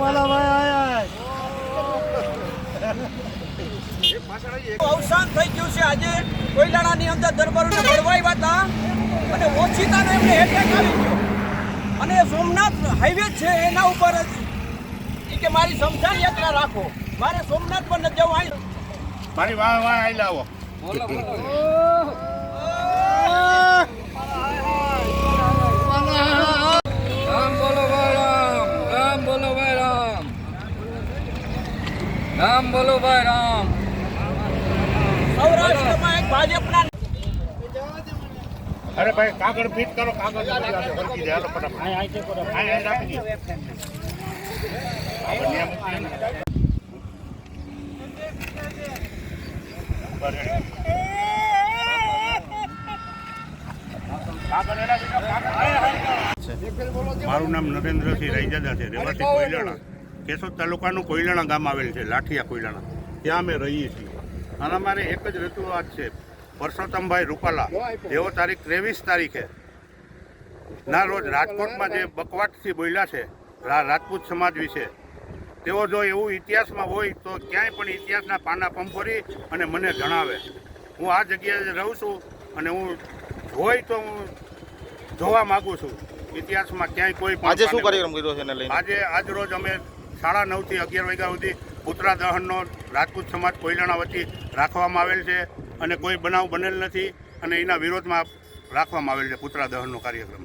ગોપાલાભાઈ આયા અવસાન થઈ ગયું છે. આજે કોયલાણાની અંદર દરબારોને ભરવાઈ હતા અને ઓછીતાનો એમને એટેક આવી ગયો. અને સોમનાથ હાઈવે છે એના ઉપર જ. કે મારી સમજાણ યાત્રા રાખો. મારે સોમનાથ પર નથી જવું આવી મારી વાહ વાહ આઈ લાવો. રામ રામ બોલો ભાઈ રામ. સૌરાષ્ટ્રમાં એક ભાજપના અરે ભાઈ કાગળ ફિટ કરો કાગળ વળગી જાય હાલો ફટાફટ. આય આય કરો આય આય રાખી દે. આપણે. મારું નામ નરેન્દ્રસિંહ રાયજાદા છે રહેવાસી કોયલાણા કેશોદ તાલુકાનું કોયલાણા ગામ આવેલ છે લાઠિયા કોયલાણા. ત્યાં અમે રહીએ છીએ. અને અમારે એક જ રજૂઆત છે. પરસોત્તમભાઈ રૂપાલા જેઓ તારીખ ત્રેવીસ તારીખે ના રોજ રાજકોટમાં જે બકવાટથી બોલ્યા છે રાજપૂત સમાજ વિશે તેઓ જો એવું ઇતિહાસમાં હોય તો ક્યાંય પણ ઇતિહાસના પાના પંપોરી અને મને જણાવે. હું આ જગ્યાએ રહું છું અને હું હોય તો હું જોવા માગું છું. ઇતિહાસમાં ક્યાંય કોઈ આજે શું કાર્યક્રમ કર્યો છે આજે આજ રોજ અમે સાડા નવથી અગિયાર વાગ્યા સુધી પુતળા દહનનો રાજપૂત સમાજ કોયલાણા વતી રાખવામાં આવેલ છે અને કોઈ બનાવ બનેલ નથી અને એના વિરોધમાં રાખવામાં આવેલ છે પુતળા દહનનો કાર્યક્રમ.